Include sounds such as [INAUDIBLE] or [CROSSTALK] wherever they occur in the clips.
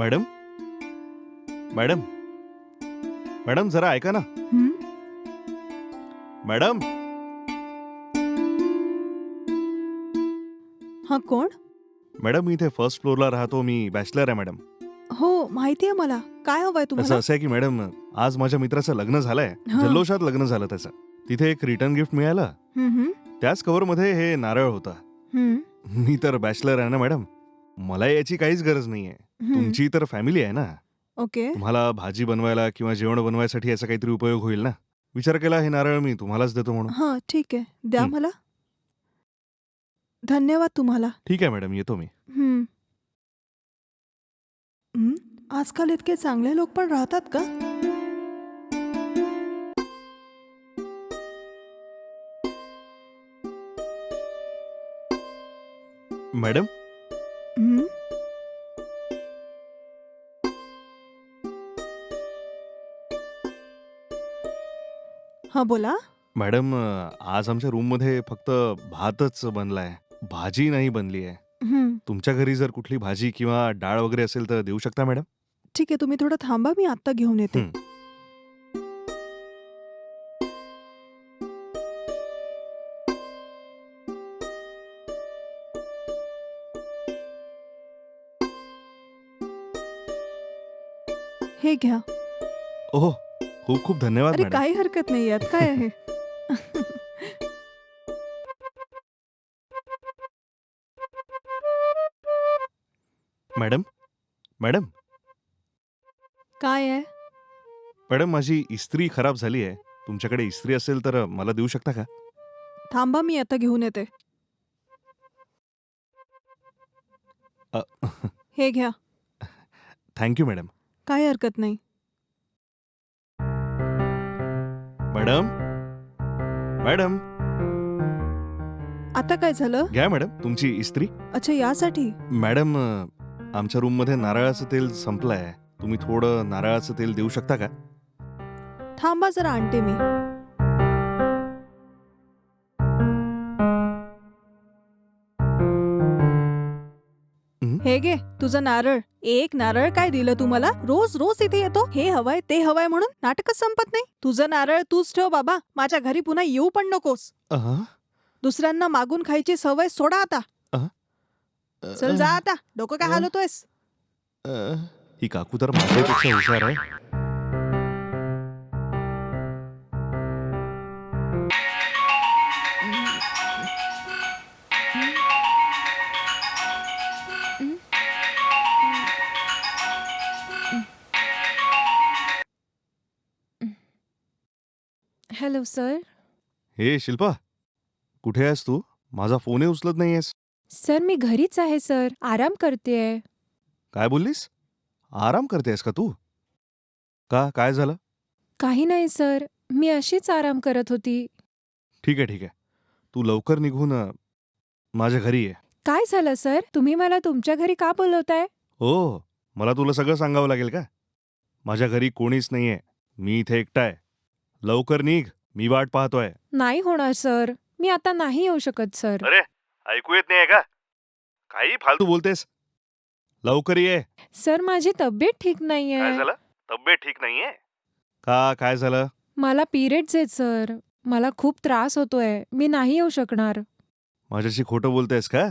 Madam? Madam? Madam जरा ऐका ना. हं? मॅडम? हा कोण? मॅडम मी इथे फर्स्ट फ्लोअरला राहतो मी बॅचलर आहे मॅडम. हो माहिती आहे मला. काय हवंय तुम्हाला? असं आहे की मॅडम आज माझ्या मित्राचं लग्न झालंय. हा. जल्लोषात लग्न झालं त्याचं. तिथे एक रिटर्न गिफ्ट मिळालं. त्याच कव्हरमध्ये हे नारळ होतं. मी तर बॅचलर आहे ना मॅडम. मला याची काहीच गरज नाहीये. हं. तुमची तर फॅमिली आहे ना ओके तुम्हाला भाजी बनवायला किंवा जेवण बनवायसाठी याचा काहीतरी उपयोग होईल ना विचार केला हे नारळ मी तुम्हालाच देतो म्हणून हा ठीक आहे द्या हं. मला धन्यवाद तुम्हाला ठीक आहे मॅडम येतो मी हं. हं? आजकाल इतके चांगले लोक पण राहतात का मॅडम हा बोला. मॅडम आज आमच्या रूममध्ये फक्त भातच बनलाय. भाजी नाही बनली आहे. हं. तुमच्या घरी जर कुठली भाजी किंवा डाळ वगैरे असेल तर देऊ शकता मॅडम? ठीक आहे तुम्ही थोडं थांबा मी आत्ता घेऊन येते. हं. हे घ्या. ओहो. खूप खूप धन्यवाद अरे मॅडम. काही हरकत नाही यात काय आहे? [LAUGHS] Madam madam. काय आहे? मॅडम माझी इस्त्री खराब झाली आहे. तुमच्याकडे इस्त्री असेल तर मला देऊ शकता का? थांबा मी आता घेऊन येते. अ, [LAUGHS] हे घ्या. Thank you madam. काही हरकत नाही. मॅडम? मॅडम? आता काय झालं? घ्या मॅडम तुमची इस्त्री. अच्छा यासाठी? मॅडम अ, आमच्या रूममध्ये नारळाचं तेल संपलंय. तुम्ही थोडं नारळाचं तेल देऊ शकता का? थांबा जरा आणते मी. हं? घे तुझं नारळ. एक नारळ काय दिलं तुम्हाला? रोज रोज इथे येतो. हे हवंय ते हवंय म्हणून नाटकच संपत नाही. तुझं नारळ तूच ठेव बाबा. माझ्या घरी पुन्हा येऊ पण नकोस? दुसऱ्यांना मागून खायची सवय सोडा आता. चल जा आता. डोकं काय? हलवतोयस? ही काकू तर माझ्यापेक्षा हुशार आहे. Hello sir. हे शिल्पा कुठे आहेस तू? माझा फोनही उचलत नाहीयेस. सर मी घरीच आहे सर. आराम करतेय. काय बोललीस? आराम करतेस का तू? का काय झालं? काही नाही सर. मी अशीच आराम करत होती. ठीक आहे ठीक आहे. तू लवकर निघून अ, माझ्या घरी ये. काय झालं सर? तुम्ही मला तुमच्या घरी का बोलवताय? हो मला तुला सगळं सांगावं लागेल का? माझ्या घरी कोणीच नाहीये. मी इथे एकटा आहे. लवकर निघ. मी वाट पाहतोय. नाही होणार सर. मी आता नाही येऊ शकत सर. अरे ऐकू येत नाहीये का? काही फालतू बोलतेस. लवकर ये. सर माझी तब्येत ठीक नाहीये. तब्येत ठीक नाहीये? का? काय झालं? मला पिरियड्स आहेत सर. मला खूप त्रास होतोय. मी नाही येऊ शकणार. माझ्याशी खोटं बोलतेस का?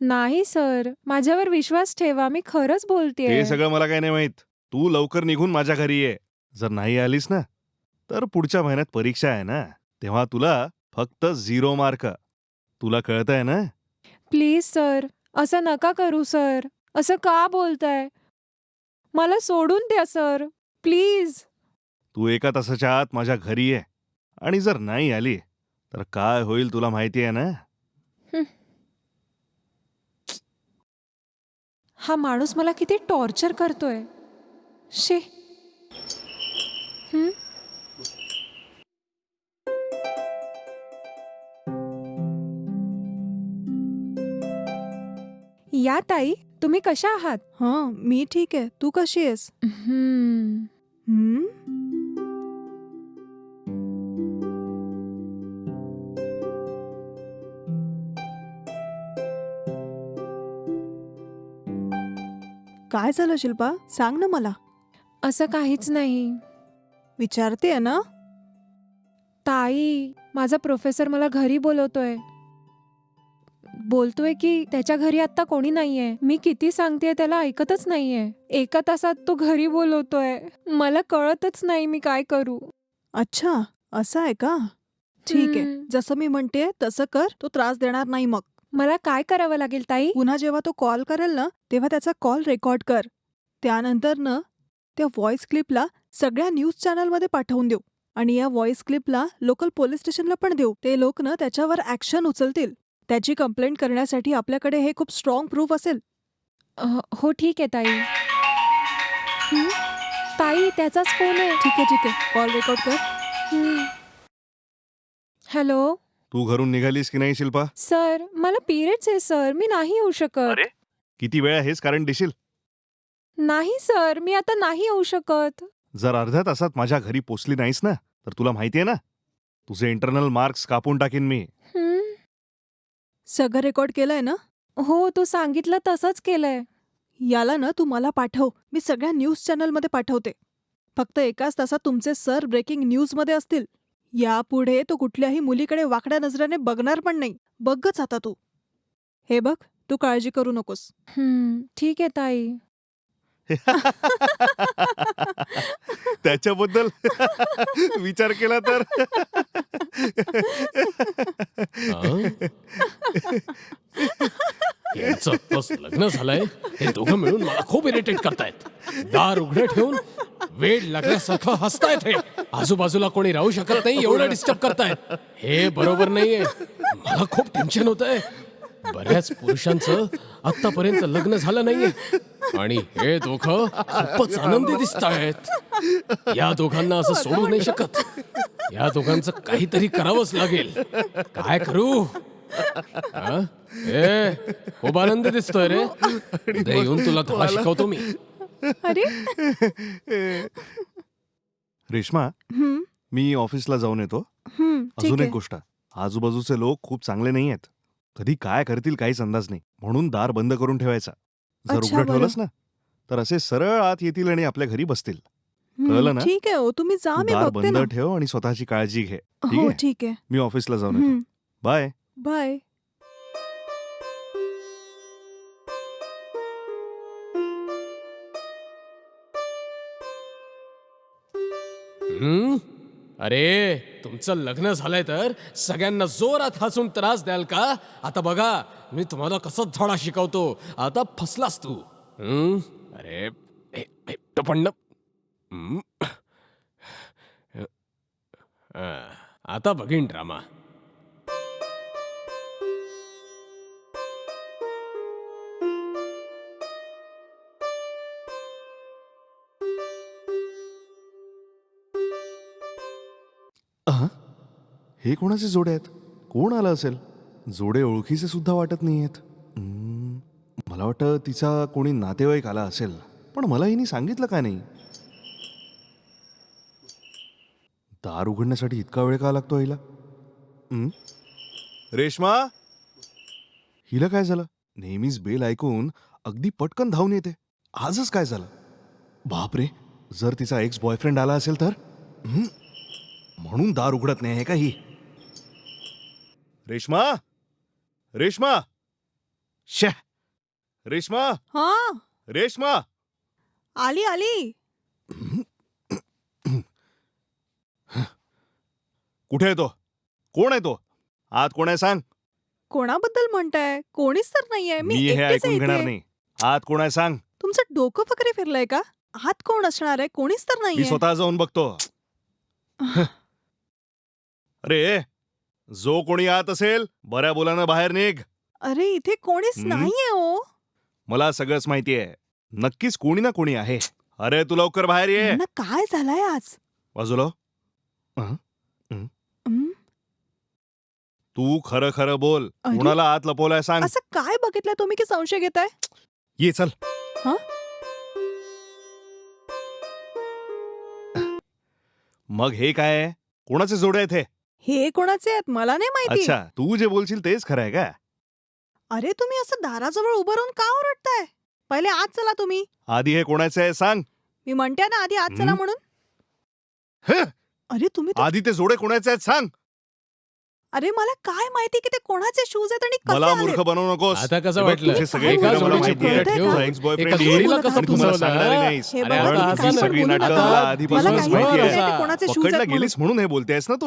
नाही सर. माझ्यावर विश्वास ठेवा. मी खरंच ते बोलतेय सगळं मला काही नाही माहीत. तू लवकर निघून माझ्या घरी ये. जर नाही आलीस ना तर पुढच्या महिन्यात परीक्षा आहे ना? तेव्हा तुला फक्त झिरो मार्क. तुला कळतंय ना? Please sir. असं नका करू सर. असं का बोलताय? मला सोडून द्या सर. प्लीज. तू एका तासाच्या आत माझ्या घरी ये. आणि जर नाही आली तर काय होईल तुला माहिती आहे ना? हा. माणूस मला किती टॉर्चर करतोय. शे. हं? या ताई तुम्ही कशा आहात? हं मी ठीक आहे. तू कशी आहेस? हम्म. हं? काय झालं शिल्पा? सांग ना मला. असं काहीच नाही. विचारते ना? ताई माझा प्रोफेसर मला घरी बोलवतोय. बोलतोय की त्याच्या घरी आता कोणी नाहीये. मी किती सांगतेय त्याला ऐकतच नाहीये. एका तासात तो घरी बोलवतोय. मला कळतच नाही मी काय करू. अच्छा असं आहे का? ठीक आहे. हम्म. जसं मी म्हणते तसं कर. तो त्रास देणार नाही मग. मला काय करावं लागेल ताई? पुन्हा जेव्हा तो कॉल करेल ना तेव्हा त्याचा कॉल रेकॉर्ड कर. त्यानंतर ना त्या व्हॉइस क्लिपला सगळ्या न्यूज चॅनलमध्ये पाठवून देऊ. आणि या व्हॉइस क्लिपला लोकल पोलीस स्टेशनला पण देऊ. ते लोक ना त्याच्यावर ऍक्शन उचलतील. त्याची कंप्लेंट करण्यासाठी आपल्याकडे हे खूप स्ट्रॉंग प्रूफ असेल. अ, हो ठीक आहे ताई. हं? ताई त्याचाच फोन आहे. ठीक आहे ठीक आहे. कॉल रेकॉर्ड कर. हं. हॅलो तू घरून निघालीस की नाही शिल्पा? सर मला पिरियड्स आहे सर मी नाही येऊ शकत. किती वेळा हेच कारण देशील. नाही सर मी आता नाही येऊ शकत. जर अर्ध्या तासात माझ्या घरी पोचली नाहीस ना तर तुला माहितीये ना? तुझे इंटरनल मार्क्स कापून टाकीन मी. हं? सगळं रेकॉर्ड केलंय ना? हो तू सांगितलं तसंच केलंय. याला ना तू मला पाठव. मी सगळ्या न्यूज चॅनलमध्ये पाठवते. फक्त एकाच तासात तुमचे सर ब्रेकिंग न्यूजमध्ये असतील. यापुढे तो कुठल्याही मुलीकडे वाकड्या नजरेने बघणार पण नाही. बघच आता तू. हे बघ तू काळजी करू नकोस. ठीक आहे ताई. [LAUGHS] त्याच्याबद्दल [LAUGHS] विचार केला तर. यांचं आत्ताच लग्न झालंय? हे दोघं मिळून मला खूप इरिटेट करतायत. दार उघडं ठेवून वेळ लागल्यासारखं हसतायत हे. आजूबाजूला कोणी राहू शकत नाही एवढं डिस्टर्ब करतायत. हे बरोबर नाहीये. मला खूप टेन्शन होत आहे बऱ्याच पुरुषांचं आतापर्यंत लग्न झालं नाहीये. आणि हे दोघं खूपच आनंदी दिसत आहेत या दोघांना असं सोडू नाही शकत. या दोघांचं काहीतरी करावंच लागेल. काय करू? हा? ए खूप आनंदी दिसतोय रे. उद्या येऊन तुला धडा शिकवतो मी. अरे? रेश्मा हं, मी ऑफिसला जाऊन येतो. हं, ठीक अजून एक आहे. गोष्ट. आजूबाजूचे लोक खूप चांगले नाही आहेत कधी काय करतील काहीच अंदाज नाही. म्हणून दार बंद करून ठेवायचा. जर अच्छा, उघडं बरं. ठेवलंस ना तर असे सरळ आत येतील आणि आपल्या घरी बसतील. हं, कळलं ना? ठीक आहे हो तुम्ही जा तू मी दार बघते बंद ना. ठेव आणि स्वतःची काळजी घे. ठीक हो आहे? ठीक आहे. मी ऑफिसला जाऊन येतो. हं, बाय. बाय. हम्म? अरे तुमचं लग्न झालंय तर सगळ्यांना जोरात हसून त्रास द्याल का आता बघा मी तुम्हाला कसं धडा शिकवतो आता फसलास तू अरे हे ए, टपण्ण. हम्म. आता बघीन ड्रामा हे कोणाचे जोडे आहेत? कोण आलं असेल? जोडे ओळखीचे सुद्धा वाटत नाही आहेत मला वाटतं तिचा कोणी नातेवाईक आला असेल. पण मला हिने सांगितलं का नाही? दार उघडण्यासाठी इतका वेळ का लागतो हिला रेश्मा? हिला काय झालं? नेहमीच बेल ऐकून अगदी पटकन धावून येते. आजच काय झालं? बापरे जर तिचा एक्स बॉयफ्रेंड आला असेल तर? म्हणून दार उघडत नाही आहे का ही? रेश्मा? रेशमा? शे रेश्मा? हा। रेशमा? आली आली। कुठे आहे तो? कोण आहे तो? आत कोण आहे सांग. कोणाबद्दल म्हणताय? कोणीच तर नाहीये. मी मी हे एकटीच ऐकून आहे घेणार इथे. नाही. आत कोण आहे सांग. तुमचं डोकं वगैरे फिरलंय का? हात कोण असणार आहे? कोणीच तर मी नाहीये. स्वतः जाऊन बघतो. अरे जो कोणी आत असेल बऱ्या बोलानं बाहेर निघ. अरे इथे कोणीच? नाहीये हो. मला सगळंच माहिती आहे. नक्कीच कोणी ना कोणी आहे. अरे तू लवकर बाहेर ये. यांना काय झालंय आज? बाजूला. हो. हं? तू खरं खरं बोल. अरे? कुणाला आत लपवलाय सांग. असं काय बघितलंय तुम्ही की संशय घेताय? ये चल. हं? मग हे काय कोणाचे जोडे आहेत हे? हे कोणाचे आहेत मला नाही माहिती अच्छा तू जे बोलशील तेच खरं आहे का अरे तुम्ही असं दाराजवळ उभं राहून का ओरडताय पहिले आज चला तुम्ही आधी हे कोणाचं आहे सांग मी म्हणते ना आधी आज चला हं? म्हणून हं? अरे तुम्ही तर- आधी ते जोडे कोणाचे आहेत सांग अरे मला काय माहिती की ते कोणाचे शूज आहेत आणि कसे मला आलेत? मूर्ख बनवू नकोस आता कसं हे बघ, वाटलं? तुझे सगळे एका गुन्हे मला जोडीची माहिती आहेत. पोरं तुझा ठेवा. ex-boyfriend एका येईल. जोडीला कसं आणि तू मला फसवलं? सांगणार नाहीस हे अरे बघा, आता आता तुझी असं सगळी बोलू नाटकं नका. मला मला आधीपासूनच काही माहिती माहिती आहे नाही ते कोणाचे शूज पकडला आहेत म्हणून. गेलीस म्हणून हे बोलतेस ना तू